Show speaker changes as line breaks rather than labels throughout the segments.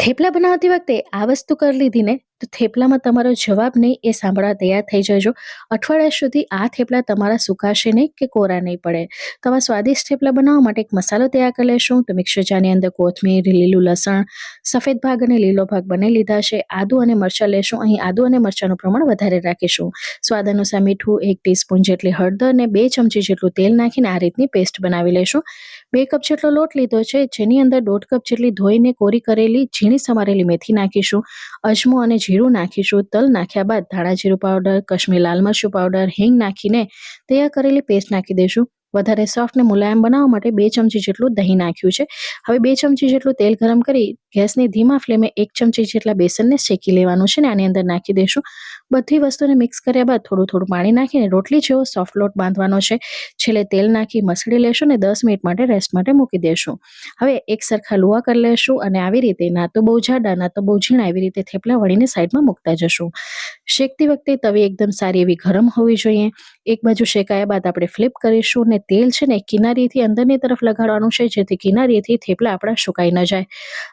થેપલા બનાવતી વખતે આ વસ્તુ કરી લીધી ને તો થેપલામાં તમારો જવાબ નહીં એ સાંભળવા તૈયાર થઈ જજો. અઠવાડિયા સુધી આ થેપલા તમારા સુકાશે નહીં કે કોરા નહીં પડે. તો આવા સ્વાદિષ્ટ થેપલા બનાવવા માટે એક મસાલો તૈયાર કરી લેશું. તો મિક્સર જારની અંદર કોથમીર, લીલું લસણ, સફેદ ભાગ અને લીલો ભાગ બને લીધા છે. આદુ અને મરચાં લેશું. અહીં આદુ અને મરચાંનું પ્રમાણ વધારે રાખીશું. સ્વાદ અનુસાર મીઠું એક ટીસ્પૂન જેટલી હળદર અને બે ચમચી જેટલું તેલ નાખીને આ રીતની પેસ્ટ બનાવી લેશું. બે કપ જેટલો લોટ લીધો છે. જેની અંદર દોઢ કપ જેટલી ધોઈને કોરી કરેલી, ઝીણી સમારેલી મેથી નાખીશું. અજમો અને જીરું નાખીશું, તલ નાખ્યા બાદ ધાણા જીરું પાવડર કશ્મીર લાલ મરચું પાવડર હિંગ નાખીને તૈયાર કરેલી પેસ્ટ નાખી દઈશું. વધારે સોફ્ટ ને મુલાયમ બનાવવા માટે બે ચમચી જેટલું દહીં નાખ્યું છે. હવે બે ચમચી જેટલું તેલ ગરમ કરી ગેસની ધીમા ફ્લેમે એક ચમચી જેટલા બેસનને શેકી લેવાનું છે ને આની અંદર નાખી દઈશું. બધી વસ્તુને મિક્સ કર્યા બાદ થોડું થોડું પાણી નાખીને રોટલી જેવો સોફ્ટ લોટ બાંધવાનો છે. છેલ્લે તેલ નાખી મસળી લેશું ને દસ મિનિટ માટે રેસ્ટ માટે મૂકી દેશું. હવે એક સરખા લુવા કરી લેશું અને આવી રીતે ના તો બહુ જાડા, ના તો બહુ ઝીણા એવી રીતે થેપલા વળીને સાઈડમાં મૂકતા જશું. શેકતી વખતે તવી એકદમ સારી એવી ગરમ હોવી જોઈએ. એક બાજુ શેકાયા બાદ આપણે ફ્લિપ કરીશું ને તેલ છે ને કિનારીથી અંદરની તરફ લગાડવાનું છે, જેથી કિનારીથી થેપલા આપણા સુકાઈ ન જાય.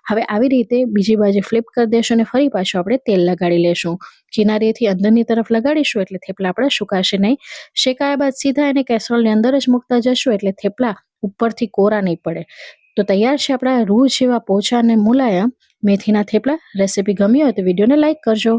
હવે આવી રીતે બીજી બાજુ ફ્લિપ કરી દેશું અને ફરી પાછું આપણે તેલ લગાડી લેશું. કિનારીથી અંદરની તરફ લગાડીશું એટલે થેપલા આપણા સુકાશે નહીં. શેકાયા બાદ સીધા એને કેસરોલની અંદર જ મૂકતા જશું એટલે થેપલા ઉપરથી કોરા નહીં પડે. તો તૈયાર છે આપણા રૂ જેવા પોચા અને મુલાયમ. મેથીના થેપલા. રેસીપી ગમી હોય તો વિડીયોને લાઇક કરજો.